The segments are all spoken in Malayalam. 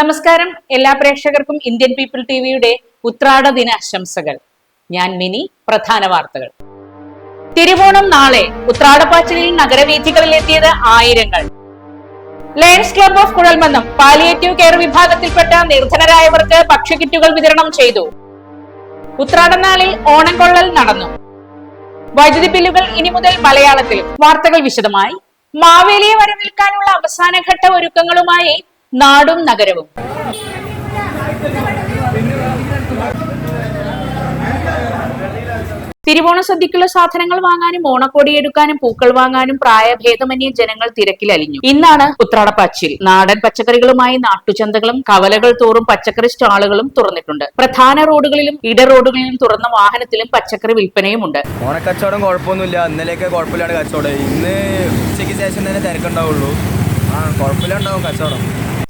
നമസ്കാരം. എല്ലാ പ്രേക്ഷകർക്കും ഇന്ത്യൻ പീപ്പിൾ ടിവിയുടെ ഉത്രാട ദിനാശംസകൾ. ഞാൻ മിനി പ്രധാന വാർത്തകൾ. തിരുവോണം നാളെ ഉത്രാടപ്പാച്ചിലിൽ നഗരവീഥികളിൽ എത്തിയത് ആയിരങ്ങൾ. Lions club of Kuzhalmannam palliative care വിഭാഗത്തിൽപ്പെട്ട നിർധനരായവർക്ക് ഭക്ഷ്യക്കിറ്റുകൾ വിതരണം ചെയ്തു. ഉത്രാടനാളിൽ ഓണക്കൊള്ളൽ നടന്നു. വൈദ്യുതി ബില്ലുകൾ ഇനി മുതൽ മലയാളത്തിൽ വാർത്തകൾ വിശദമായി. മാവേലിയെ വരവേൽക്കാനുള്ള അവസാനഘട്ട ഒരുക്കങ്ങളുമായി നാടും നഗരവും. തിരുവോണ സദ്യക്കുള്ള സാധനങ്ങൾ വാങ്ങാനും ഓണക്കോടി എടുക്കാനും പൂക്കൾ വാങ്ങാനും പ്രായഭേദമന്യ ജനങ്ങൾ തിരക്കിലലിഞ്ഞു ഇന്നാണ് ഉത്രാടപ്പാച്ചിൽ നാടൻ പച്ചക്കറികളുമായി നാട്ടുചന്തകളും കവലകൾ തോറും പച്ചക്കറി സ്റ്റാളുകളും തുറന്നിട്ടുണ്ട്. പ്രധാന റോഡുകളിലും ഇട റോഡുകളിലും തുറന്ന വാഹനത്തിലും പച്ചക്കറി വിൽപ്പനയുമുണ്ട്. ഓണക്കച്ചവടം കുഴപ്പമൊന്നുമില്ല. ഇന്നലെയൊക്കെ കുഴപ്പമില്ലാണ്ട് കച്ചവടം. ഇന്ന് ഉച്ചയ്ക്ക് ശേഷം തന്നെ തിരക്കുണ്ടാവുള്ളൂ. ആ കുഴപ്പമില്ലാണ്ടാവും കച്ചവടം.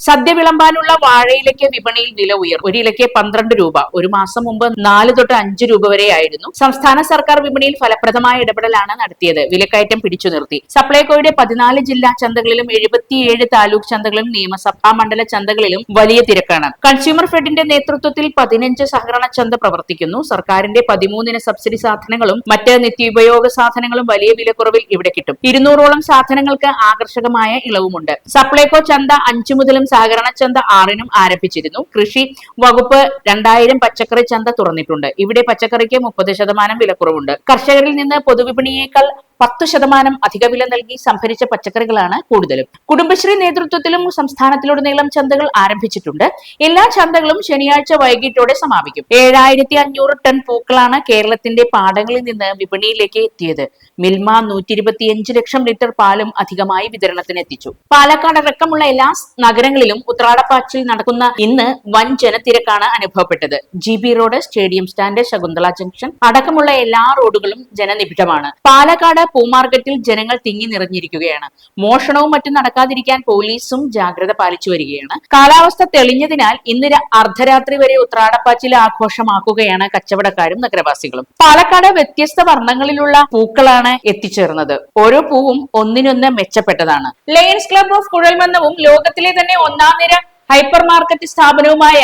സദ്യ വിളമ്പാനുള്ള വാഴയിലയ്ക്ക് വിപണിയിൽ വില ഉയർന്നു ഒരു ഇലയ്ക്ക് പന്ത്രണ്ട് രൂപ. ഒരു മാസം മുമ്പ് നാല് തൊട്ട് അഞ്ച് രൂപ വരെയായിരുന്നു സംസ്ഥാന സർക്കാർ വിപണിയിൽ ഫലപ്രദമായ ഇടപെടലാണ് നടത്തിയത്. വിലക്കയറ്റം പിടിച്ചു നിർത്തി. സപ്ലൈകോയുടെ പതിനാല് ജില്ലാ ചന്തകളിലും എഴുപത്തിയേഴ് താലൂക്ക് ചന്തകളിലും നിയമസഭാ മണ്ഡല ചന്തകളിലും വലിയ തിരക്കാണ്. കൺസ്യൂമർ ഫെഡിന്റെ നേതൃത്വത്തിൽ പതിനഞ്ച് സഹകരണ ചന്ത പ്രവർത്തിക്കുന്നു. സർക്കാരിന്റെ പതിമൂന്നിന് സബ്സിഡി സാധനങ്ങളും മറ്റ് നിത്യോപയോഗ സാധനങ്ങളും വലിയ വിലക്കുറവിൽ ഇവിടെ കിട്ടും. ഇരുന്നൂറോളം സാധനങ്ങൾക്ക് ആകർഷകമായ ഇളവുമുണ്ട്. സപ്ലൈകോ ചന്ത അഞ്ചു മുതലും സഹകരണ ചന്ത ആറിനും ആരംഭിച്ചിരുന്നു. കൃഷി വകുപ്പ് രണ്ടായിരം പച്ചക്കറി ചന്ത തുറന്നിട്ടുണ്ട്. ഇവിടെ പച്ചക്കറിക്ക് മുപ്പത് ശതമാനം വിലക്കുറവുണ്ട്. കർഷകരിൽ നിന്ന് പൊതുവിപണിയേക്കാൾ പത്ത് ശതമാനം അധിക വില നൽകി സംഭരിച്ച പച്ചക്കറികളാണ് കൂടുതലും. കുടുംബശ്രീ നേതൃത്വത്തിലും സംസ്ഥാനത്തിലുടനീളം ചന്തകൾ ആരംഭിച്ചിട്ടുണ്ട്. എല്ലാ ചന്തകളും ശനിയാഴ്ച വൈകിട്ടോടെ സമാപിക്കും. ഏഴായിരത്തി അഞ്ഞൂറ് ടൺ പൂക്കളാണ് കേരളത്തിന്റെ പാടങ്ങളിൽ നിന്ന് വിപണിയിലേക്ക് എത്തിയത്. മിൽമ നൂറ്റി ഇരുപത്തിയഞ്ച് ലക്ഷം ലിറ്റർ പാലും അധികമായി വിതരണത്തിന് എത്തിച്ചു പാലക്കാട് അടക്കമുള്ള എല്ലാ നഗരങ്ങളിലും ഉത്രാടപ്പാച്ചിൽ നടക്കുന്ന ഇന്ന് വൻ ജനത്തിരക്കാണ് അനുഭവപ്പെട്ടത്. G B road stadium stand Shakuntala junction അടക്കമുള്ള എല്ലാ റോഡുകളും ജനനിബിഡമാണ്. പാലക്കാട് പൂമാർക്കറ്റിൽ ജനങ്ങൾ തിങ്ങി നിറഞ്ഞിരിക്കുകയാണ്. മോഷണവും മറ്റും നടക്കാതിരിക്കാൻ പോലീസും ജാഗ്രത പാലിച്ചു വരികയാണ്. കാലാവസ്ഥ തെളിഞ്ഞതിനാൽ ഇന്ന് അർദ്ധരാത്രി വരെ ഉത്രാടപ്പാച്ചിൽ ആഘോഷമാക്കുകയാണ് കച്ചവടക്കാരും നഗരവാസികളും. പാലക്കാട് വ്യത്യസ്ത വർണങ്ങളിലുള്ള പൂക്കളാണ് എത്തിച്ചേർന്നത്. ഓരോ പൂവും ഒന്നിനൊന്ന് മെച്ചപ്പെട്ടതാണ്. ലയൻസ് ക്ലബ് ഓഫ് കുഴൽമന്നവും ലോകത്തിലെ തന്നെ ഒന്നാം നിര ഹൈപ്പർ മാർക്കറ്റ് സ്ഥാപനവുമായ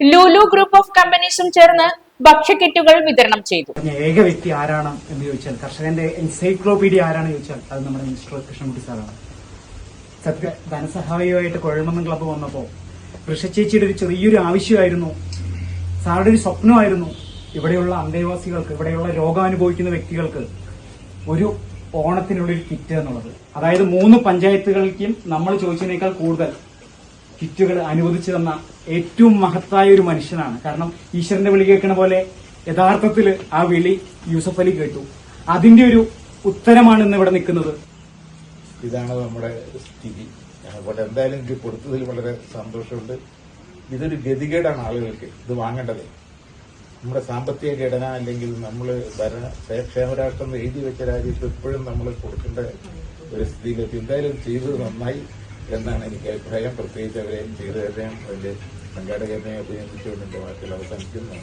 ലുലു ഗ്രൂപ്പ് ഓഫ് കമ്പനീസും ചേർന്ന് ഭക്ഷ്യക്കിറ്റുകൾ വിതരണം ചെയ്തു. ഏക വ്യക്തി ആരാണ് എന്ന് ചോദിച്ചാൽ കർഷകന്റെ എൻസൈക്ലോപീഡിയ ആരാണ് ചോദിച്ചാൽ അത് നമ്മുടെ മിസ്റ്റർ കൃഷ്ണൻകുട്ടി സാറാണ് സത്യ ധനസഹായമായിട്ട് കുഴൽമന്നം ക്ലബ്ബ് വന്നപ്പോൾ വൃഷച്ചേച്ചിയുടെ ഒരു ചെറിയൊരു ആവശ്യമായിരുന്നു. സാറുടെ ഒരു സ്വപ്നമായിരുന്നു. ഇവിടെയുള്ള അന്തേവാസികൾക്ക് ഇവിടെയുള്ള രോഗം അനുഭവിക്കുന്ന വ്യക്തികൾക്ക് ഒരു ഓണത്തിനുള്ളിൽ കിറ്റ് എന്നുള്ളത്. അതായത് മൂന്ന് പഞ്ചായത്തുകൾക്കും നമ്മൾ ചോദിച്ചതിനേക്കാൾ കൂടുതൽ കിറ്റുകൾ അനുവദിച്ചു തന്ന ഏറ്റവും മഹത്തായ ഒരു മനുഷ്യനാണ്. കാരണം ഈശ്വരന്റെ വിളി കേൾക്കണ പോലെ യഥാർത്ഥത്തിൽ ആ വിളി യൂസഫ് അലി കേട്ടു. അതിന്റെ ഒരു ഉത്തരമാണ് ഇന്ന് ഇവിടെ നിൽക്കുന്നത്. ഇതാണ് നമ്മുടെ സ്ഥിതി. അപ്പോൾ എന്തായാലും എനിക്ക് കൊടുത്തതിൽ വളരെ സന്തോഷമുണ്ട്. ഇതൊരു ഗതികേടാണ് ആളുകൾക്ക് ഇത് വാങ്ങേണ്ടത്. നമ്മുടെ സാമ്പത്തിക ഘടന അല്ലെങ്കിൽ നമ്മൾ ഭരണ ക്ഷേമരാഷ്ട്രം രാഷ്ട്രം എഴുതി വെച്ച രാജ്യത്ത് ഇപ്പോഴും നമ്മൾ കൊടുക്കേണ്ട ഒരു സ്ഥിതിയിലെത്തി എന്തായാലും ചെയ്തത് നന്നായി. എന്നാണ് എനിക്ക് അഭിപ്രായം. പ്രത്യേകിച്ച് അവരെ ചെയ്തു തരുന്നതും അതിന്റെ സംഘാടകരെയും അഭിനന്ദിച്ചുകൊണ്ട് എന്റെ വാക്കുകൾ അവസാനിക്കുന്നു.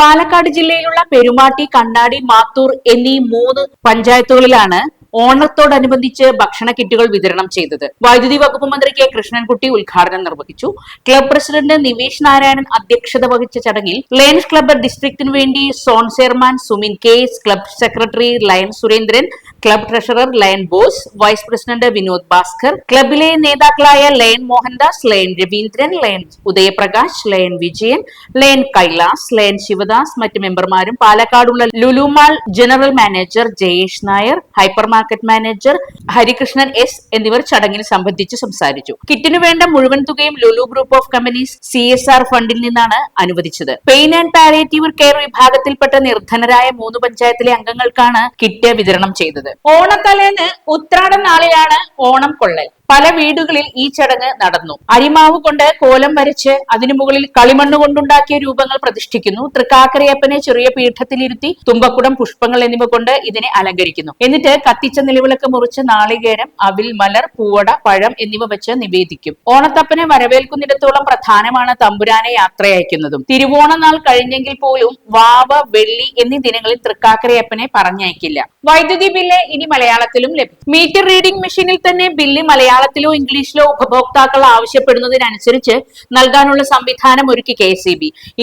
പാലക്കാട് ജില്ലയിലുള്ള പെരുമാട്ടി കണ്ണാടി മാത്തൂർ എന്നീ മൂന്ന് പഞ്ചായത്തുകളിലാണ് ഓണത്തോടനുബന്ധിച്ച് ഭക്ഷണ കിറ്റുകൾ വിതരണം ചെയ്തത്. വൈദ്യുതി വകുപ്പ് മന്ത്രി കെ കൃഷ്ണൻകുട്ടി ഉദ്ഘാടനം നിർവഹിച്ചു. ക്ലബ് പ്രസിഡന്റ് നിവേഷ് നാരായണൻ അധ്യക്ഷത വഹിച്ച ചടങ്ങിൽ ലയൺസ് ക്ലബ്ബ് ഡിസ്ട്രിക്റ്റിനു വേണ്ടി zone chairman Sumin K club secretary lion Surendran club treasurer lion Bose vice president Vinod Bhaskar ക്ലബിലെ നേതാക്കളായ ലയൻ മോഹൻദാസ് ലയൻ രവീന്ദ്രൻ ലയൻ ഉദയപ്രകാശ് ലയൻ വിജയൻ ലയൻ കൈലാസ് ലയൻ ശിവദാസ് മറ്റ് മെമ്പർമാരും പാലക്കാടുള്ള Lulu mall general manager Jayesh Nair hyper market manager Harikrishnan S എന്നിവർ ചടങ്ങിൽ സംബന്ധിച്ച് സംസാരിച്ചു. കിറ്റിനു വേണ്ട മുഴുവൻ തുകയും Lulu group of companies C S R ഫണ്ടിൽ നിന്നാണ് അനുവദിച്ചത്. പെയിൻ ആൻഡ് പാലേറ്റീവ് കെയർ വിഭാഗത്തിൽപ്പെട്ട നിർധനരായ മൂന്ന് പഞ്ചായത്തിലെ അംഗങ്ങൾക്കാണ് കിറ്റ് വിതരണം ചെയ്തത്. ഓണത്തലേന്ന് ഉത്രാടം നാളിലാണ് ഓണം കൊള്ളൽ. പല വീടുകളിൽ ഈ ചടങ്ങ് നടന്നു. അരിമാവ് കൊണ്ട് കോലം വരച്ച് അതിനു മുകളിൽ കളിമണ്ണ് കൊണ്ടുണ്ടാക്കിയ രൂപങ്ങൾ പ്രതിഷ്ഠിക്കുന്നു. തൃക്കാക്കരയപ്പനെ ചെറിയ പീഠത്തിലിരുത്തി തുമ്പക്കുടം പുഷ്പങ്ങൾ എന്നിവ കൊണ്ട് ഇതിനെ അലങ്കരിക്കുന്നു. എന്നിട്ട് കത്തിച്ച നിലവിളക്ക് മുറിച്ച് നാളികേരം അവിൽ മലർ പൂവട പഴം എന്നിവ വെച്ച് നിവേദിക്കും. ഓണത്തപ്പനെ വരവേൽക്കുന്നിടത്തോളം പ്രധാനമാണ് തമ്പുരാനെ യാത്രയയക്കുന്നതും. തിരുവോണനാൾ കഴിഞ്ഞെങ്കിൽ പോലും വാവ വെള്ളി എന്നീ ദിനങ്ങളിൽ തൃക്കാക്കരയപ്പനെ പറഞ്ഞയക്കില്ല. വൈദ്യുതി ബില്ല് ഇനി മലയാളത്തിലും ലഭിക്കും മീറ്റർ റീഡിംഗ് മെഷീനിൽ തന്നെ ബില്ല് മലയാളത്തിലോ ഇംഗ്ലീഷിലോ ഉപഭോക്താക്കൾ ആവശ്യപ്പെടുന്നതിനനുസരിച്ച് നൽകാനുള്ള സംവിധാനം ഒരുക്കി കെ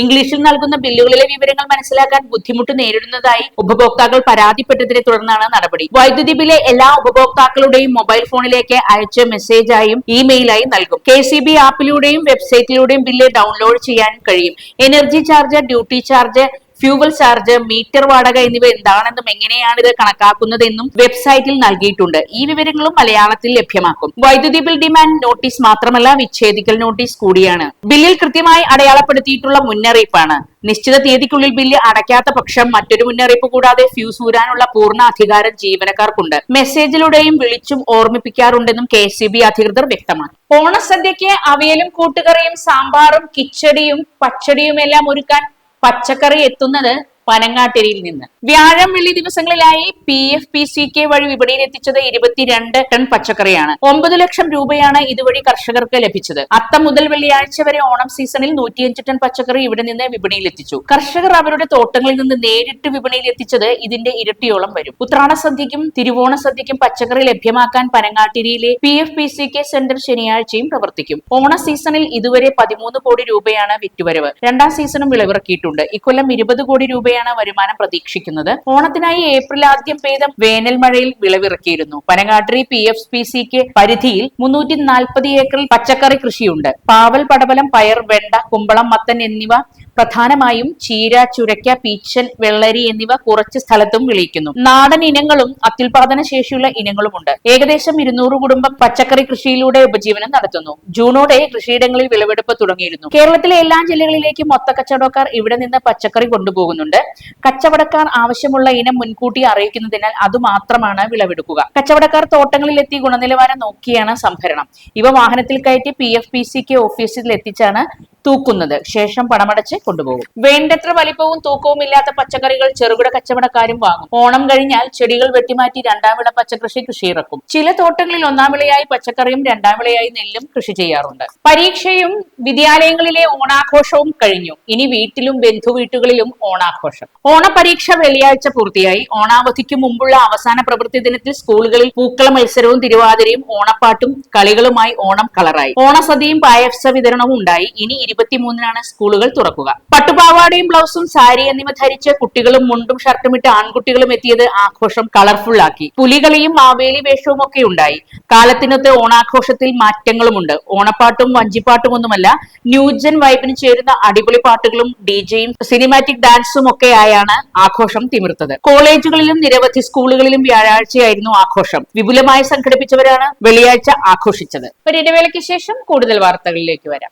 ഇംഗ്ലീഷിൽ നൽകുന്ന ബില്ലുകളിലെ വിവരങ്ങൾ മനസ്സിലാക്കാൻ ബുദ്ധിമുട്ട് നേരിടുന്നതായി ഉപഭോക്താക്കൾ പരാതിപ്പെട്ടതിനെ തുടർന്നാണ് നടപടി. വൈദ്യുതി ബില്ലെ എല്ലാ ഉപഭോക്താക്കളുടെയും മൊബൈൽ ഫോണിലേക്ക് അയച്ച മെസ്സേജായും ഇമെയിലായും നൽകും. കെ സി ബി ആപ്പിലൂടെയും വെബ്സൈറ്റിലൂടെയും ബില്ല് ഡൗൺലോഡ് ചെയ്യാൻ കഴിയും. Energy charge duty charge fuel charge meter വാടക എന്നിവ എന്താണെന്നും എങ്ങനെയാണ് ഇത് കണക്കാക്കുന്നതെന്നും വെബ്സൈറ്റിൽ നൽകിയിട്ടുണ്ട്. ഈ വിവരങ്ങളും മലയാളത്തിൽ ലഭ്യമാക്കും. വൈദ്യുതി ബിൽ ഡിമാൻഡ് നോട്ടീസ് മാത്രമല്ല വിച്ഛേദിക്കൽ നോട്ടീസ് കൂടിയാണ്. ബില്ലിൽ കൃത്യമായി അടയാളപ്പെടുത്തിയിട്ടുള്ള മുന്നറിയിപ്പാണ്. നിശ്ചിത തീയതിക്കുള്ളിൽ ബില്ല് അടയ്ക്കാത്ത പക്ഷം മറ്റൊരു മുന്നറിയിപ്പ് കൂടാതെ ഫ്യൂസ് ഊരാനുള്ള പൂർണ അധികാരം ജീവനക്കാർക്കുണ്ട്. മെസ്സേജിലൂടെയും വിളിച്ചും ഓർമ്മിപ്പിക്കാറുണ്ടെന്നും കെ സി ബി അധികൃതർ വ്യക്തമാക്കി. ഓണസദ്യക്ക് അവിയലും കൂട്ടുകറിയും സാമ്പാറും കിച്ചടിയും പച്ചടിയുമെല്ലാം ഒരുക്കാൻ പച്ചക്കറി എത്തുന്നത് പനങ്ങാട്ടിരിയിൽ നിന്ന്. വ്യാഴം വെള്ളി ദിവസങ്ങളിലായി P F P C K വഴി വിപണിയിൽ എത്തിച്ചത് ഇരുപത്തിരണ്ട് ടൺ പച്ചക്കറിയാണ്. ഒമ്പത് ലക്ഷം രൂപയാണ് ഇതുവഴി കർഷകർക്ക് ലഭിച്ചത്. അത്തം മുതൽ വെള്ളിയാഴ്ച വരെ ഓണം സീസണിൽ നൂറ്റിയഞ്ച് ടൺ പച്ചക്കറി ഇവിടെ നിന്ന് വിപണിയിൽ എത്തിച്ചു കർഷകർ അവരുടെ തോട്ടങ്ങളിൽ നിന്ന് നേരിട്ട് വിപണിയിൽ എത്തിച്ചത് ഇതിന്റെ ഇരട്ടിയോളം വരും. ഉത്രാണ സദ്യക്കും തിരുവോണ സദ്യക്കും പച്ചക്കറി ലഭ്യമാക്കാൻ പനങ്ങാട്ടിരിയിലെ P F P C K centre ശനിയാഴ്ചയും പ്രവർത്തിക്കും. ഓണ സീസണിൽ ഇതുവരെ പതിമൂന്ന് കോടി രൂപയാണ് വിറ്റുവരവ്. രണ്ടാം സീസണും വിളവിറക്കിയിട്ടുണ്ട്. ഇക്കൊല്ലം ഇരുപത് കോടി രൂപയാണ് വരുമാനം പ്രതീക്ഷിക്കുന്നത്. ഓണത്തിനായി ഏപ്രിൽ ആദ്യം പെയ്ത വേനൽ മഴയിൽ വിളവിറക്കിയിരുന്നു. പനങ്ങാട്ടിരി പി എഫ് പി സിക്ക് പരിധിയിൽ മുന്നൂറ്റി നാൽപ്പത് ഏക്കറിൽ പച്ചക്കറി കൃഷിയുണ്ട്. പാവൽ പടവലം പയർ വെണ്ട കുമ്പളം മത്തൻ എന്നിവ പ്രധാനമായും ചീര ചുരക്ക പീച്ചൻ വെള്ളരി എന്നിവ കുറച്ച് സ്ഥലത്തും വിളയിക്കുന്നു. നാടൻ ഇനങ്ങളും അത്യുൽപാദന ശേഷിയുള്ള ഇനങ്ങളുമുണ്ട്. ഏകദേശം ഇരുന്നൂറ് കുടുംബം പച്ചക്കറി കൃഷിയിലൂടെ ഉപജീവനം നടത്തുന്നു. ജൂണോടെ കൃഷിയിടങ്ങളിൽ വിളവെടുപ്പ് തുടങ്ങിയിരുന്നു. കേരളത്തിലെ എല്ലാ ജില്ലകളിലേക്കും മൊത്ത കച്ചവടക്കാർ ഇവിടെ നിന്ന് പച്ചക്കറി കൊണ്ടുപോകുന്നുണ്ട്. കച്ചവടക്കാർ ആവശ്യമുള്ള ഇനം മുൻകൂട്ടി അറിയിക്കുന്നതിനാൽ അതുമാത്രമാണ് വിളവെടുക്കുക. കച്ചവടക്കാർ തോട്ടങ്ങളിലെത്തി ഗുണനിലവാരം നോക്കിയാണ് സംഭരണം. ഇവ വാഹനത്തിൽ കയറ്റി P F P C K ഓഫീസിൽ എത്തിച്ചാണ് തൂക്കുന്നത്. ശേഷം പണമടച്ച് കൊണ്ടുപോകും. വേണ്ടത്ര വലിപ്പവും തൂക്കവും ഇല്ലാത്ത പച്ചക്കറികൾ ചെറുകിട കച്ചവടക്കാരും വാങ്ങും. ഓണം കഴിഞ്ഞാൽ ചെടികൾ വെട്ടിമാറ്റി രണ്ടാം വിള പച്ചക്കൃഷി കൃഷിയിറക്കും. ചില തോട്ടങ്ങളിൽ ഒന്നാം വിളയായി പച്ചക്കറിയും രണ്ടാം വിളയായി നെല്ലും കൃഷി ചെയ്യാറുണ്ട്. പരീക്ഷയും വിദ്യാലയങ്ങളിലെ ഓണാഘോഷവും കഴിഞ്ഞു. ഇനി വീട്ടിലും ബന്ധു വീട്ടുകളിലും ഓണാഘോഷം. ഓണപരീക്ഷ വെള്ളിയാഴ്ച പൂർത്തിയായി. ഓണാവധിക്ക് മുമ്പുള്ള അവസാന പ്രവൃത്തി ദിനത്തിൽ സ്കൂളുകളിൽ പൂക്കള മത്സരവും തിരുവാതിരയും ഓണപ്പാട്ടും കളികളുമായി ഓണം കളറായി. ഓണസദ്യയും പായസ വിതരണവും ഉണ്ടായി. ഇനി ഇരുപത്തിമൂന്നിനാണ് സ്കൂളുകൾ തുറക്കുക. പട്ടുപാവാടയും ബ്ലൗസും സാരി എന്നിവ ധരിച്ച് കുട്ടികളും മുണ്ടും ഷർട്ടും ഇട്ട് ആൺകുട്ടികളും എത്തിയത് ആഘോഷം കളർഫുൾ ആക്കി. പുലികളിയും മാവേലി വേഷവും ഒക്കെ ഉണ്ടായി. കാലത്തിനൊത്ത് ഓണാഘോഷത്തിൽ മാറ്റങ്ങളുമുണ്ട്. ഓണപ്പാട്ടും വഞ്ചിപ്പാട്ടും ഒന്നുമല്ല ന്യൂജൻ വൈബിന് ചേരുന്ന അടിപൊളി പാട്ടുകളും ഡിജെയും സിനിമാറ്റിക് ഡാൻസും ഒക്കെ ആയാണ് ആഘോഷം തിമിർത്തത്. കോളേജുകളിലും നിരവധി സ്കൂളുകളിലും വ്യാഴാഴ്ചയായിരുന്നു ആഘോഷം. വിപുലമായി സംഘടിപ്പിച്ചവരാണ് വെള്ളിയാഴ്ച ആഘോഷിച്ചത്. ഒരു ഇടവേളയ്ക്ക് ശേഷം കൂടുതൽ വാർത്തകളിലേക്ക് വരാം.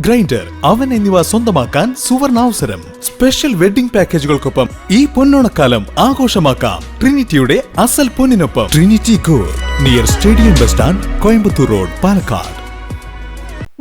grinder oven എന്നിവ സ്വന്തമാക്കാൻ സുവർണാവസരം. സ്പെഷ്യൽ വെഡിംഗ് പാക്കേജുകൾക്കൊപ്പം ഈ പൊന്നോണക്കാലം ആഘോഷമാക്കാം. ട്രിനിറ്റിയുടെ അസൽ പൊന്നിനൊപ്പം. Trinity court near stadium bus stand Coimbatore road Palakkad.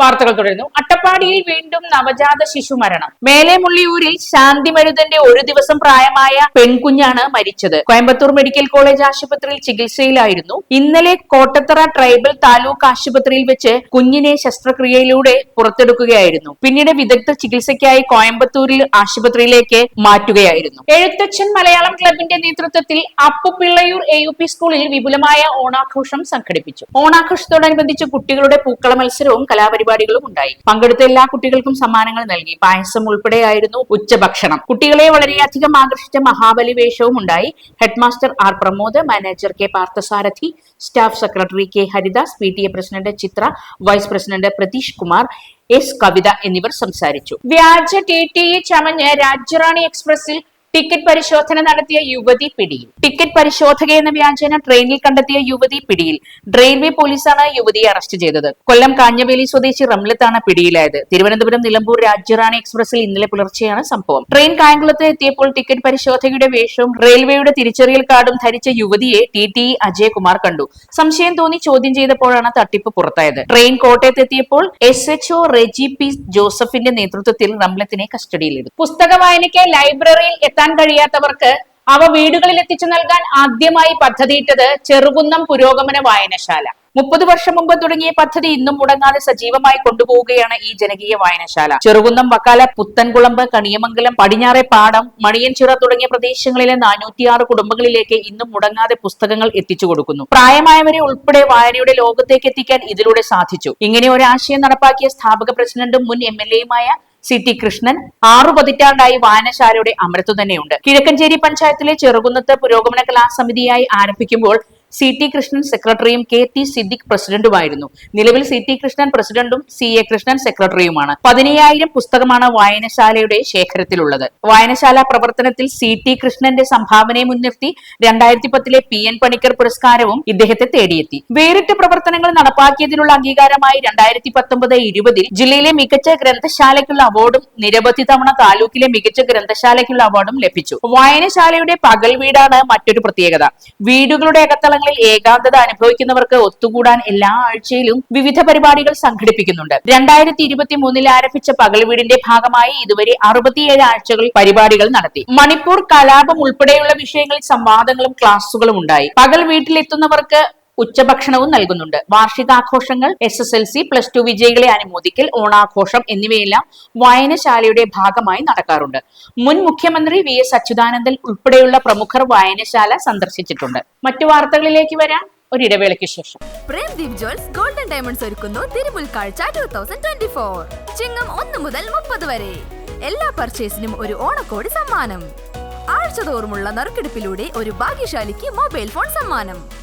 വാർത്തകൾ തുടരുന്നു. അട്ടപ്പാടിയിൽ വീണ്ടും നവജാത ശിശു മരണം. മേലെമുള്ളിയൂരിൽ ശാന്തിമരുതന്റെ ഒരു ദിവസം പ്രായമായ പെൺകുഞ്ഞാണ് മരിച്ചത്. കോയമ്പത്തൂർ മെഡിക്കൽ കോളേജ് ആശുപത്രിയിൽ ചികിത്സയിലായിരുന്നു. ഇന്നലെ കോട്ടത്തറ ട്രൈബൽ താലൂക്ക് ആശുപത്രിയിൽ വെച്ച് കുഞ്ഞിനെ ശസ്ത്രക്രിയയിലൂടെ പുറത്തെടുക്കുകയായിരുന്നു. പിന്നീട് വിദഗ്ധ ചികിത്സയ്ക്കായി കോയമ്പത്തൂരിൽ ആശുപത്രിയിലേക്ക് മാറ്റുകയായിരുന്നു. എഴുത്തച്ഛൻ മലയാളം ക്ലബിന്റെ നേതൃത്വത്തിൽ അപ്പുപിള്ളയൂർ എ യു പി സ്കൂളിൽ വിപുലമായ ഓണാഘോഷം സംഘടിപ്പിച്ചു. ഓണാഘോഷത്തോടനുബന്ധിച്ച് കുട്ടികളുടെ പൂക്കള മത്സരവും കലാപരിപാടികളും ഉണ്ടായി. പങ്കെടുത്ത എല്ലാ കുട്ടികൾക്കും സമ്മാനങ്ങൾ നൽകി. പായസം ഉൾപ്പെടെയായിരുന്നു ഉച്ചഭക്ഷണം. കുട്ടികളെ വളരെയധികം ആകർഷിച്ച മഹാബലി വേഷവും ഉണ്ടായി. Headmaster R Pramod manager K Parthasarathy staff secretary K Haridas P T A president Chitra vice president Pratheesh Kumar S Kavitha എന്നിവർ സംസാരിച്ചു. വ്യാജ ടി ടി ചമഞ്ഞ് രാജ്യറാണി എക്സ്പ്രസിൽ ടിക്കറ്റ് പരിശോധന നടത്തിയ യുവതി പിടിയിൽ. ടിക്കറ്റ് പരിശോധക എന്ന വ്യാജേന ട്രെയിനിൽ കണ്ടെത്തിയ യുവതി പിടിയിൽ. റെയിൽവേ പോലീസാണ് യുവതിയെ അറസ്റ്റ് ചെയ്തത്. കൊല്ലം കാഞ്ഞവേലി സ്വദേശി റംലത്താണ് പിടിയിലായത്. തിരുവനന്തപുരം നിലമ്പൂർ രാജ്യറാണി എക്സ്പ്രസിൽ ഇന്നലെ പുലർച്ചെയാണ് സംഭവം. ട്രെയിൻ കായംകുളത്ത് എത്തിയപ്പോൾ ടിക്കറ്റ് പരിശോധകയുടെ വേഷവും റെയിൽവേയുടെ തിരിച്ചറിയൽ കാർഡും ധരിച്ച യുവതിയെ ടി ടി അജയകുമാർ കണ്ടു. സംശയം തോന്നി ചോദ്യം ചെയ്തപ്പോഴാണ് തട്ടിപ്പ് പുറത്തായത്. ട്രെയിൻ കോട്ടയത്ത് എത്തിയപ്പോൾ S H O Reji P ജോസഫിന്റെ നേതൃത്വത്തിൽ റംലത്തിനെ കസ്റ്റഡിയിലെടുത്തു. പുസ്തക വായനയ്ക്ക് ലൈബ്രറിയിൽ എത്താൻ കഴിയാത്തവർക്ക് അവ വീടുകളിൽ എത്തിച്ചു നൽകാൻ ആദ്യമായി പദ്ധതിയിട്ടത് ചെറുകുന്നം പുരോഗമന വായനശാല. മുപ്പത് വർഷം മുമ്പ് തുടങ്ങിയ പദ്ധതി ഇന്നും മുടങ്ങാതെ സജീവമായി കൊണ്ടുപോവുകയാണ് ഈ ജനകീയ വായനശാല. ചെറുകുന്നം വക്കാല പുത്തൻകുളമ്പ് കണിയമംഗലം പടിഞ്ഞാറെ പാടം മണിയൻചിറ തുടങ്ങിയ പ്രദേശങ്ങളിലെ നാനൂറ്റിയാറ് കുടുംബങ്ങളിലേക്ക് ഇന്നും മുടങ്ങാതെ പുസ്തകങ്ങൾ എത്തിച്ചു കൊടുക്കുന്നു. പ്രായമായവരെ ഉൾപ്പെടെ വായനയുടെ ലോകത്തേക്ക് എത്തിക്കാൻ ഇതിലൂടെ സാധിച്ചു. ഇങ്ങനെ ഒരു ആശയം നടപ്പാക്കിയ സ്ഥാപക പ്രസിഡന്റും മുൻ എം എൽ എയുമായ സി ടി കൃഷ്ണൻ ആറു പതിറ്റാണ്ടായി വായനശാലയുടെ അമരത്തു തന്നെയുണ്ട്. കിഴക്കഞ്ചേരി പഞ്ചായത്തിലെ ചെറുകുന്നത്ത് പുരോഗമന കലാസമിതിയായി ആരംഭിക്കുമ്പോൾ സി ടി കൃഷ്ണൻ സെക്രട്ടറിയും കെ ടി സിദ്ദിഖ് പ്രസിഡന്റുമായിരുന്നു. നിലവിൽ സി ടി കൃഷ്ണൻ പ്രസിഡന്റും സി എ കൃഷ്ണൻ സെക്രട്ടറിയുമാണ് പതിനയ്യായിരം പുസ്തകമാണ് വായനശാലയുടെ ശേഖരത്തിലുള്ളത്. വായനശാല പ്രവർത്തനത്തിൽ സി ടി കൃഷ്ണന്റെ സംഭാവനയെ മുൻനിർത്തി രണ്ടായിരത്തി പത്തിലെ പി എൻ പണിക്കർ പുരസ്കാരവും ഇദ്ദേഹത്തെ തേടിയെത്തി. വേറിട്ട പ്രവർത്തനങ്ങൾ നടപ്പാക്കിയതിനുള്ള അംഗീകാരമായി രണ്ടായിരത്തി പത്തൊമ്പത് ഇരുപതിൽ ജില്ലയിലെ മികച്ച ഗ്രന്ഥശാലയ്ക്കുള്ള അവാർഡും നിരവധി തവണ താലൂക്കിലെ മികച്ച ഗ്രന്ഥശാലയ്ക്കുള്ള അവാർഡും ലഭിച്ചു. വായനശാലയുടെ പകൽ വീടാണ് മറ്റൊരു പ്രത്യേകത. വീടുകളുടെ അകത്തളങ്ങളിൽ ഏകാന്തത അനുഭവിക്കുന്നവർക്ക് ഒത്തുകൂടാൻ എല്ലാ ആഴ്ചയിലും വിവിധ പരിപാടികൾ സംഘടിപ്പിക്കുന്നുണ്ട്. രണ്ടായിരത്തി ഇരുപത്തി മൂന്നിൽ ആരംഭിച്ച പകൽ വീടിന്റെ ഭാഗമായി ഇതുവരെ അറുപത്തിയേഴ് ആഴ്ചകൾ പരിപാടികൾ നടത്തി. മണിപ്പൂർ കലാപം ഉൾപ്പെടെയുള്ള വിഷയങ്ങളിൽ സംവാദങ്ങളും ക്ലാസുകളും ഉണ്ടായി. പകൽ വീട്ടിലെത്തുന്നവർക്ക് ഉച്ചഭക്ഷണവും നൽകുന്നുണ്ട്. വാർഷികാഘോഷങ്ങൾ S S L C plus two വിജയികളെ അനുമോദിക്കൽ ഓണാഘോഷം എന്നിവയെല്ലാം വായനശാലയുടെ ഭാഗമായി നടക്കാറുണ്ട്. മുൻ മുഖ്യമന്ത്രി വി എസ് അച്യുതാനന്ദൻ ഉൾപ്പെടെയുള്ള പ്രമുഖർ വായനശാല സന്ദർശിച്ചിട്ടുണ്ട്. മറ്റു വാർത്തകളിലേക്ക് വരാൻ ഒരിടവേളയ്ക്ക് ശേഷം. പ്രേംദീപ് ജ്വൽസ് ഗോൾഡൻ ഡയമണ്ട്സ് ഒരുക്കുന്നു തിരുമുൽക്കാഴ്ച two thousand twenty four Chingam ഒന്ന് മുതൽ മുപ്പത് വരെ. എല്ലാ പർച്ചേസിനും ഒരു ഓണക്കോടി സമ്മാനം. ആഴ്ചതോറുമുള്ള നറുക്കെടുപ്പിലൂടെ ഒരു ഭാഗ്യശാലിക്ക് മൊബൈൽ ഫോൺ സമ്മാനം.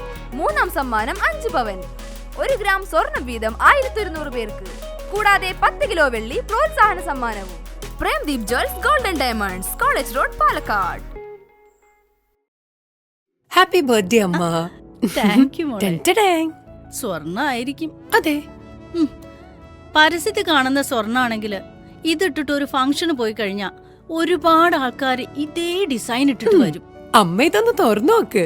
മൂന്നാം സമ്മാനം അഞ്ച് പവൻ. ഒരു ഗ്രാം സ്വർണം വീതം ആയിരത്തി ഒരുന്നൂറ് പേർക്ക്. കൂടാതെ പത്ത് കിലോ വെള്ളി പ്രോത്സാഹന സമ്മാനവും. Premdeep jewels golden diamonds college road Palakkad. Happy birthday അമ്മ. താങ്ക് യു മോളെ. ടെൻ ടെഡാങ്. സ്വർണ ആയിരിക്കും അതെ പരസ്യത്തിൽ കാണുന്ന സ്വർണാണെങ്കിൽ ഇതിട്ടിട്ട് ഒരു ഫംഗ്ഷന് പോയി കഴിഞ്ഞാ ഒരുപാട് ആൾക്കാർ ഇതേ ഡിസൈൻ ഇട്ടിട്ട് വരും. അമ്മ ഇതൊന്ന് തുറന്നു നോക്ക്.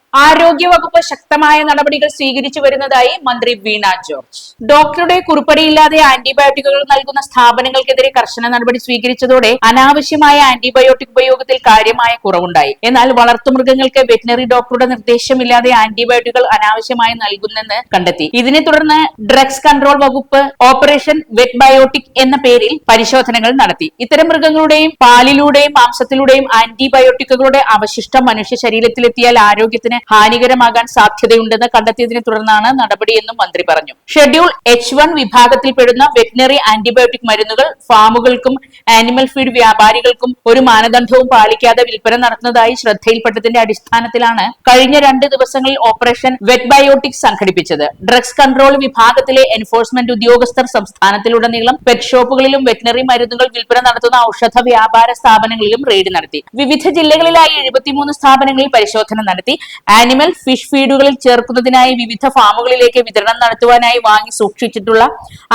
ആരോഗ്യ വകുപ്പ് ശക്തമായ നടപടികൾ സ്വീകരിച്ചു വരുന്നതായി മന്ത്രി വീണ ജോർജ്. ഡോക്ടറുടെ കുറിപ്പടിയില്ലാതെ ആന്റിബയോട്ടിക്കുകൾ നൽകുന്ന സ്ഥാപനങ്ങൾക്കെതിരെ കർശന നടപടി സ്വീകരിച്ചതോടെ അനാവശ്യമായ ആന്റിബയോട്ടിക് ഉപയോഗത്തിൽ കാര്യമായ കുറവുണ്ടായി. എന്നാൽ വളർത്തുമൃഗങ്ങൾക്ക് വെറ്റിനറി ഡോക്ടറുടെ നിർദ്ദേശമില്ലാതെ ആന്റിബയോട്ടിക്കുകൾ അനാവശ്യമായി നൽകുന്നെന്ന് കണ്ടെത്തി. ഇതിനെ തുടർന്ന് ഡ്രഗ്സ് കൺട്രോൾ വകുപ്പ് ഓപ്പറേഷൻ വെറ്റ് ബയോട്ടിക് എന്ന പേരിൽ പരിശോധനകൾ നടത്തി. ഇത്തരം മൃഗങ്ങളുടെയും പാലിലൂടെയും മാംസത്തിലൂടെയും ആന്റിബയോട്ടിക്കുകളുടെ അവശിഷ്ടം മനുഷ്യ ശരീരത്തിലെത്തിയാൽ ആരോഗ്യത്തിന് ഹാനികരമാകാൻ സാധ്യതയുണ്ടെന്ന് കണ്ടെത്തിയതിനെ തുടർന്നാണ് നടപടിയെന്നും മന്ത്രി പറഞ്ഞു. ഷെഡ്യൂൾ എച്ച് വൺ വിഭാഗത്തിൽപ്പെടുന്ന വെറ്റിനറി ആന്റിബയോട്ടിക് മരുന്നുകൾ ഫാമുകൾക്കും ആനിമൽ ഫീഡ് വ്യാപാരികൾക്കും ഒരു മാനദണ്ഡവും പാലിക്കാതെ വിൽപ്പന നടത്തുന്നതായി ശ്രദ്ധയിൽപ്പെട്ടതിന്റെ അടിസ്ഥാനത്തിലാണ് കഴിഞ്ഞ രണ്ട് ദിവസങ്ങളിൽ ഓപ്പറേഷൻ വെറ്റ് ബയോട്ടിക് സംഘടിപ്പിച്ചത്. ഡ്രഗ്സ് കൺട്രോൾ വിഭാഗത്തിലെ എൻഫോഴ്സ്മെന്റ് ഉദ്യോഗസ്ഥർ സംസ്ഥാനത്തിലുടനീളം പെറ്റ് ഷോപ്പുകളിലും വെറ്റിനറി മരുന്നുകൾ വിൽപ്പന നടത്തുന്ന ഔഷധ വ്യാപാര സ്ഥാപനങ്ങളിലും റെയ്ഡ് നടത്തി. വിവിധ ജില്ലകളിലായി എഴുപത്തിമൂന്ന് സ്ഥാപനങ്ങളിൽ പരിശോധന നടത്തി. ആനിമൽ ഫിഷ് ഫീഡുകളിൽ ചേർക്കുന്നതിനായി വിവിധ ഫാമുകളിലേക്ക് വിതരണം നടത്തുവാനായി വാങ്ങി സൂക്ഷിച്ചിട്ടുള്ള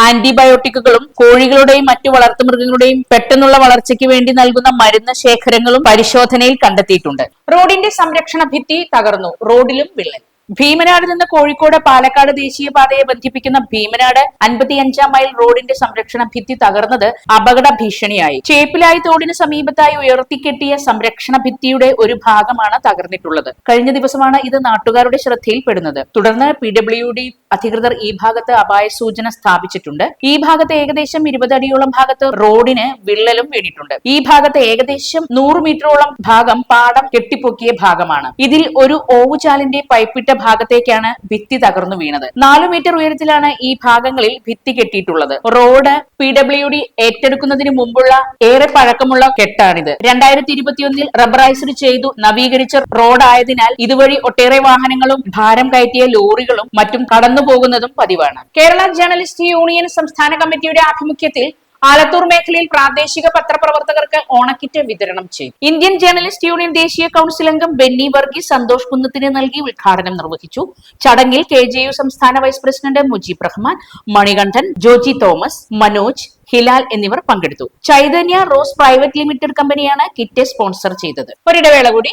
ആന്റിബയോട്ടിക്കുകളും കോഴികളുടെയും മറ്റു വളർത്തുമൃഗങ്ങളുടെയും പെട്ടെന്നുള്ള വളർച്ചയ്ക്ക് വേണ്ടി നൽകുന്ന മരുന്ന് ശേഖരങ്ങളും പരിശോധനയിൽ കണ്ടെത്തിയിട്ടുണ്ട്. റോഡിന്റെ സംരക്ഷണ ഭിത്തി തകർന്നു. റോഡിലും വിള്ളൽ. ഭീമനാട് നിന്ന് കോഴിക്കോട് പാലക്കാട് ദേശീയപാതയെ ബന്ധിപ്പിക്കുന്ന ഭീമനാട് അൻപത്തിയഞ്ചാം മൈൽ റോഡിന്റെ സംരക്ഷണ ഭിത്തി തകർന്നത് അപകട ഭീഷണിയായി. ചേപ്പിലായി തോടിന് സമീപത്തായി ഉയർത്തിക്കെട്ടിയ സംരക്ഷണ ഭിത്തിയുടെ ഒരു ഭാഗമാണ് തകർന്നിട്ടുള്ളത്. കഴിഞ്ഞ ദിവസമാണ് ഇത് നാട്ടുകാരുടെ ശ്രദ്ധയിൽപ്പെടുന്നത്. തുടർന്ന് പി ഡബ്ല്യു ഡി അധികൃതർ ഈ ഭാഗത്ത് അപായ സൂചന സ്ഥാപിച്ചിട്ടുണ്ട്. ഈ ഭാഗത്ത് ഏകദേശം ഇരുപത് അടിയോളം ഭാഗത്ത് റോഡിന് വിള്ളലും വീണിട്ടുണ്ട്. ഈ ഭാഗത്ത് ഏകദേശം നൂറ് മീറ്ററോളം ഭാഗം പാടം കെട്ടിപ്പൊക്കിയ ഭാഗമാണ്. ഇതിൽ ഒരു ഓവുചാലിന്റെ പൈപ്പിട്ട ഭാഗത്തേക്കാണ് ഭിത്തി തകർന്നു വീണത്. നാലു മീറ്റർ ഉയരത്തിലാണ് ഈ ഭാഗങ്ങളിൽ ഭിത്തി കെട്ടിയിട്ടുള്ളത്. റോഡ് പി ഡബ്ല്യു ഡി ഏറ്റെടുക്കുന്നതിന് മുമ്പുള്ള ഏറെ പഴക്കമുള്ള കെട്ടാണിത്. രണ്ടായിരത്തി ഇരുപത്തിയൊന്നിൽ റബ്ബറൈസ്ഡ് ചെയ്തു നവീകരിച്ച റോഡായതിനാൽ ഇതുവഴി ഒട്ടേറെ വാഹനങ്ങളും ഭാരം കയറ്റിയ ലോറികളും മറ്റും കടന്നുപോകുന്നതും പതിവാണ്. കേരള ജേർണലിസ്റ്റ് യൂണിയൻ സംസ്ഥാന കമ്മിറ്റിയുടെ ആഭിമുഖ്യത്തിൽ ആലത്തൂർ മേഖലയിൽ പ്രാദേശിക പത്രപ്രവർത്തകർക്ക് ഓണക്കിറ്റ് വിതരണം ചെയ്തു. ഇന്ത്യൻ ജേർണലിസ്റ്റ് യൂണിയൻ ദേശീയ കൌൺസിൽ അംഗം ബെന്നി വർഗീസ് സന്തോഷ് കുന്നത്തിന് നൽകി ഉദ്ഘാടനം നിർവഹിച്ചു. ചടങ്ങിൽ കെ ജെ യു സംസ്ഥാന വൈസ് പ്രസിഡന്റ് മുജീബ് റഹ്മാൻ മണികണ്ഠൻ ജോജി തോമസ് മനോജ് ഹിലാൽ എന്നിവർ പങ്കെടുത്തു. ചൈതന്യ റോസ് പ്രൈവറ്റ് ലിമിറ്റഡ് കമ്പനിയാണ് കിറ്റ് സ്പോൺസർ ചെയ്തത്. ഒരിടവേള കൂടി.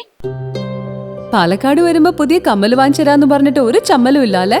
പാലക്കാട് വരുമ്പോ പുതിയ കമ്മൽ വാങ്ങിച്ചു പറഞ്ഞിട്ട് ഒരു ചമ്മലും ഇല്ല അല്ലേ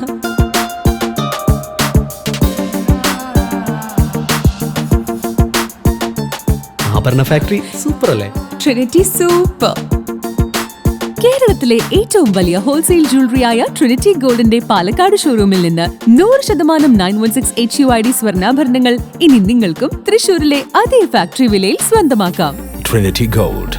ആഭരണ ഫാക്ടറി സൂപ്പർ അല്ലേ? ട്രിനിറ്റി സൂപ്പർ കേരളത്തിലെ ഏറ്റവും വലിയ ഹോൾസെയിൽ ജ്വല്ലറിയായ ട്രിനിറ്റി ഗോൾഡിന്റെ പാലക്കാട് ഷോറൂമിൽ നിന്ന് നൂറ് ശതമാനം nine one six H U I D സ്വർണാഭരണങ്ങൾ ഇനി നിങ്ങൾക്കും തൃശൂരിലെ അതേ ഫാക്ടറി വിലയിൽ സ്വന്തമാക്കാം. Trinity gold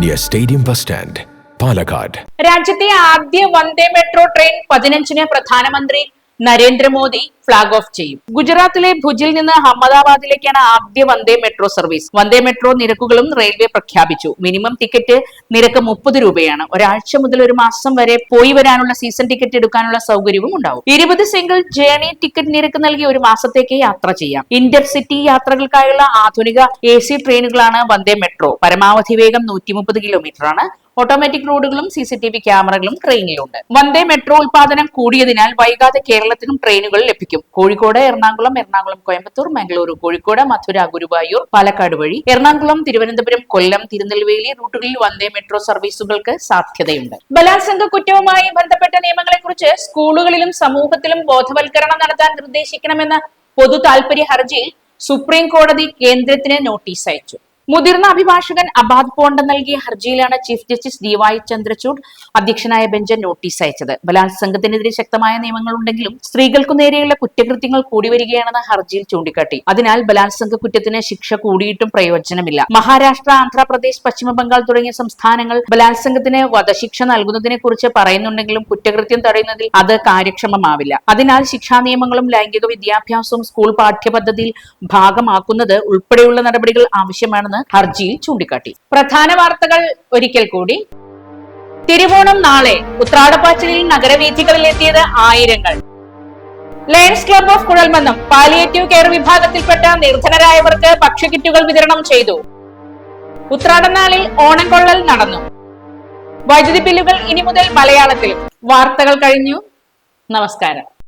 near stadium bus stand Palakkad രാജ്യത്തെ ആദ്യ വന്ദേ മെട്രോ ട്രെയിൻ പതിനഞ്ചിന് പ്രധാനമന്ത്രി നരേന്ദ്രമോദി ഫ്ളാഗ് ഓഫ് ചെയ്യും. ഗുജറാത്തിലെ ഭുജിൽ നിന്ന് അഹമ്മദാബാദിലേക്കാണ് ആദ്യ Vande metro service. Vande metro നിരക്കുകളും റെയിൽവേ പ്രഖ്യാപിച്ചു. മിനിമം ടിക്കറ്റ് നിരക്ക് മുപ്പത് രൂപയാണ്. ഒരാഴ്ച മുതൽ ഒരു മാസം വരെ പോയി വരാനുള്ള സീസൺ ടിക്കറ്റ് എടുക്കാനുള്ള സൗകര്യവും ഉണ്ടാവും. ഇരുപത് സിംഗിൾ ജേണി ടിക്കറ്റ് നിരക്ക് നൽകി ഒരു മാസത്തേക്ക് യാത്ര ചെയ്യാം. ഇന്റർസിറ്റി യാത്രകൾക്കായുള്ള ആധുനിക എ സി ട്രെയിനുകളാണ് വന്ദേ മെട്രോ. പരമാവധി വേഗം നൂറ്റി മുപ്പത് കിലോമീറ്റർ ആണ് ഓട്ടോമാറ്റിക് റോഡുകളും സി സി ടി വി ക്യാമറകളും ട്രെയിനിലുണ്ട്. വന്ദേ മെട്രോ ഉൽപാദനം കൂടിയതിനാൽ വൈകാതെ കേരളത്തിനും ട്രെയിനുകൾ ലഭിക്കും. കോഴിക്കോട് എറണാകുളം എറണാകുളം കോയമ്പത്തൂർ മംഗളൂരു കോഴിക്കോട് മധുര ഗുരുവായൂർ പാലക്കാട് വഴി. എറണാകുളം തിരുവനന്തപുരം കൊല്ലം തിരുനെൽവേലി റൂട്ടുകളിൽ വന്ദേ മെട്രോ സർവീസുകൾക്ക് സാധ്യതയുണ്ട്. ബലാത്സംഗ കുറ്റവുമായി ബന്ധപ്പെട്ട നിയമങ്ങളെക്കുറിച്ച് സ്കൂളുകളിലും സമൂഹത്തിലും ബോധവൽക്കരണം നടത്താൻ നിർദ്ദേശിക്കണമെന്ന പൊതു താൽപര്യ ഹർജിയിൽ സുപ്രീം കോടതി കേന്ദ്രത്തിന് നോട്ടീസ് അയച്ചു. മുതിർന്ന അഭിഭാഷകൻ അബാദ് പോണ്ട നൽകിയ ഹർജിയിലാണ് chief justice D Y Chandrachud അധ്യക്ഷനായ ബെഞ്ച് നോട്ടീസ് അയച്ചത്. ബലാത്സംഗത്തിനെതിരെ ശക്തമായ നിയമങ്ങളുണ്ടെങ്കിലും സ്ത്രീകൾക്കു നേരെയുള്ള കുറ്റകൃത്യങ്ങൾ കൂടി വരികയാണെന്ന് ഹർജിയിൽ ചൂണ്ടിക്കാട്ടി. അതിനാൽ ബലാത്സംഗ കുറ്റത്തിന് ശിക്ഷ കൂടിയിട്ടും പ്രയോജനമില്ല. മഹാരാഷ്ട്ര ആന്ധ്രാപ്രദേശ് പശ്ചിമ ബംഗാൾ തുടങ്ങിയ സംസ്ഥാനങ്ങൾ ബലാത്സംഗത്തിന് വധശിക്ഷ നൽകുന്നതിനെ കുറിച്ച് പറയുന്നുണ്ടെങ്കിലും കുറ്റകൃത്യം തടയുന്നതിൽ അത് കാര്യക്ഷമമാവില്ല. അതിനാൽ ശിക്ഷാ നിയമങ്ങളും ലൈംഗിക വിദ്യാഭ്യാസവും സ്കൂൾ പാഠ്യപദ്ധതിയിൽ ഭാഗമാക്കുന്നത് ഉൾപ്പെടെയുള്ള നടപടികൾ ആവശ്യമാണെന്ന് ഹർജിയിൽ ചൂണ്ടിക്കാട്ടി. പ്രധാന വാർത്തകൾ ഒരിക്കൽ കൂടി. തിരുവോണം നാളെ ഉത്രാടപ്പാച്ചിലിൽ നഗരവീഥികളിൽ എത്തിയത് ആയിരങ്ങൾ. Lions club of Kuzhalmannam palliative care വിഭാഗത്തിൽപ്പെട്ട നിർധനരായവർക്ക് ഭക്ഷ്യക്കിറ്റുകൾ വിതരണം ചെയ്തു. ഉത്രാടനാളിൽ ഓണം കൊള്ളൽ നടന്നു. വൈദ്യുതി ബില്ലുകൾ ഇനി മുതൽ മലയാളത്തിലും. വാർത്തകൾ കഴിഞ്ഞു. നമസ്കാരം.